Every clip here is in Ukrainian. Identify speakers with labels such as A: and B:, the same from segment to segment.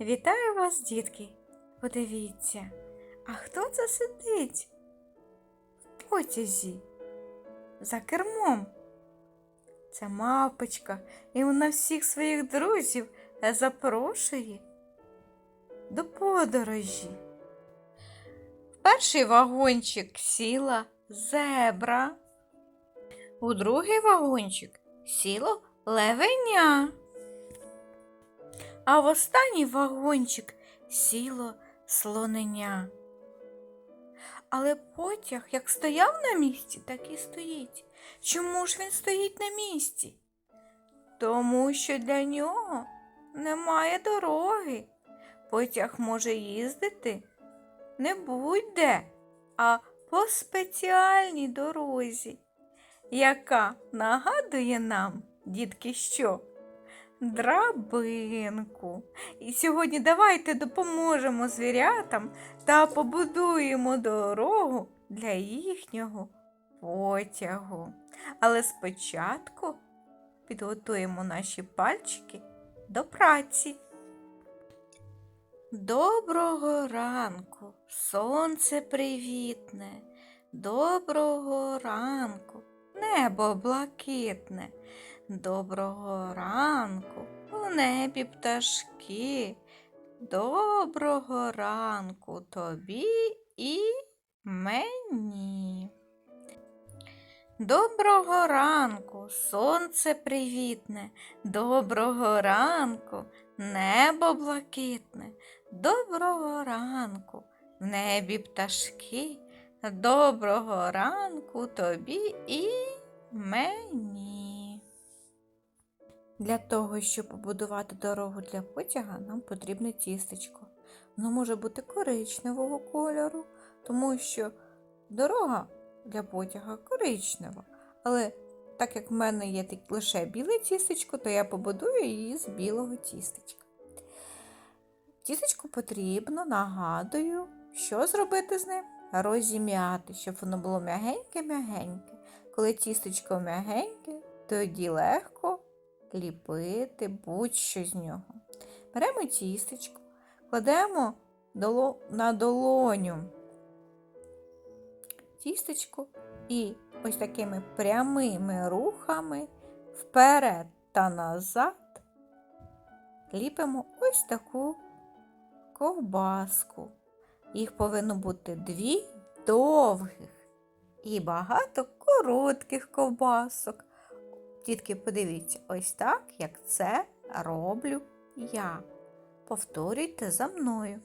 A: Вітаю вас, дітки. Подивіться, а хто це сидить в потязі за кермом? Це мавпочка, і вона всіх своїх друзів запрошує до подорожі. В перший вагончик сіла зебра, у другий вагончик сіло левеня. А в останній вагончик сіло слоненя. Але потяг як стояв на місці, так і стоїть. Чому ж він стоїть на місці? Тому що для нього немає дороги. Потяг може їздити не будь-де, а по спеціальній дорозі, яка нагадує нам, дітки, що? Драбинку. І сьогодні давайте допоможемо звірятам та побудуємо дорогу для їхнього потягу. Але спочатку підготуємо наші пальчики до праці. Доброго ранку, сонце привітне, доброго ранку, небо блакитне. Доброго ранку, у небі пташки. Доброго ранку тобі і мені. Доброго ранку, сонце привітне, доброго ранку, небо блакитне, доброго ранку, в небі пташки, доброго ранку тобі і мені. Для того, щоб побудувати дорогу для потяга, нам потрібне тістечко. Воно може бути коричневого кольору, тому що дорога для потяга коричнева. Але так як в мене є лише біле тістечко, то я побудую її з білого тістечка. Тістечко потрібно, нагадую, що зробити з ним? Розім'яти, щоб воно було м'ягеньке-м'ягеньке. Коли тістечко м'ягеньке, тоді легко ліпити будь-що з нього. Беремо тістечко, кладемо на долоню тістечко і ось такими прямими рухами вперед та назад ліпимо ось таку ковбаску. Їх повинно бути дві довгих і багато коротких ковбасок. Тітки, подивіться, ось так, як це роблю я. Повторюйте за мною.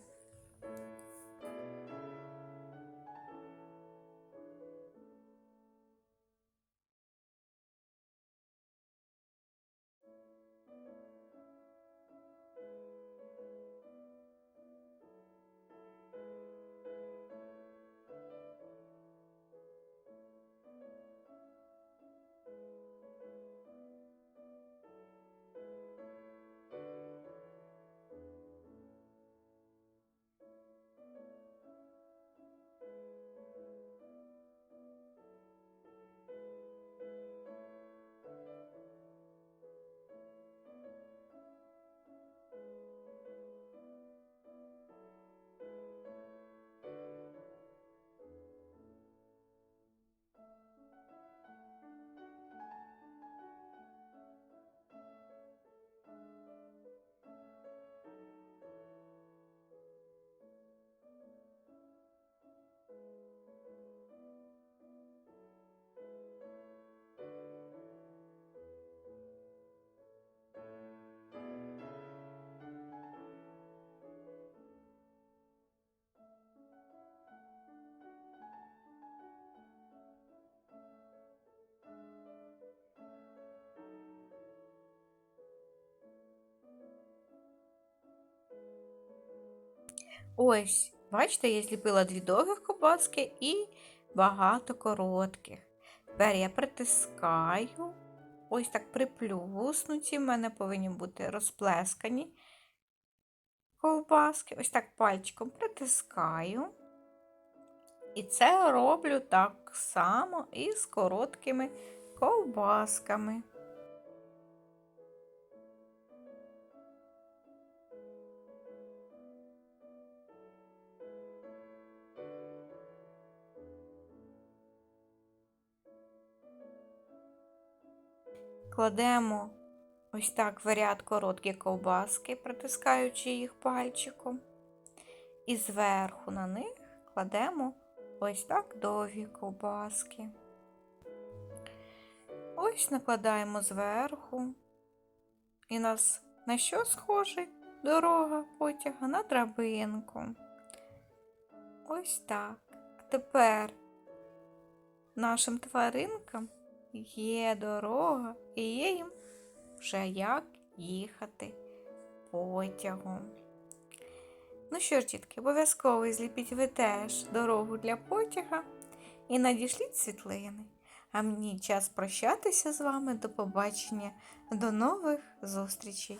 A: Ось, бачите, я зліпила дві довгих ковбаски і багато коротких. Тепер я притискаю, ось так приплюснуті, в мене повинні бути розплескані ковбаски. Ось так пальчиком притискаю. І це роблю так само і з короткими ковбасками. Кладемо ось так в ряд короткі ковбаски, притискаючи їх пальчиком. І зверху на них кладемо ось так довгі ковбаски. Ось накладаємо зверху. І нас на що схожий дорога потяга? На драбинку. Ось так. А тепер нашим тваринкам є дорога і є їм вже як їхати потягом. Ну що ж, дітки, обов'язково зліпіть ви теж дорогу для потяга і надішліть світлини. А мені час прощатися з вами. До побачення, до нових зустрічей!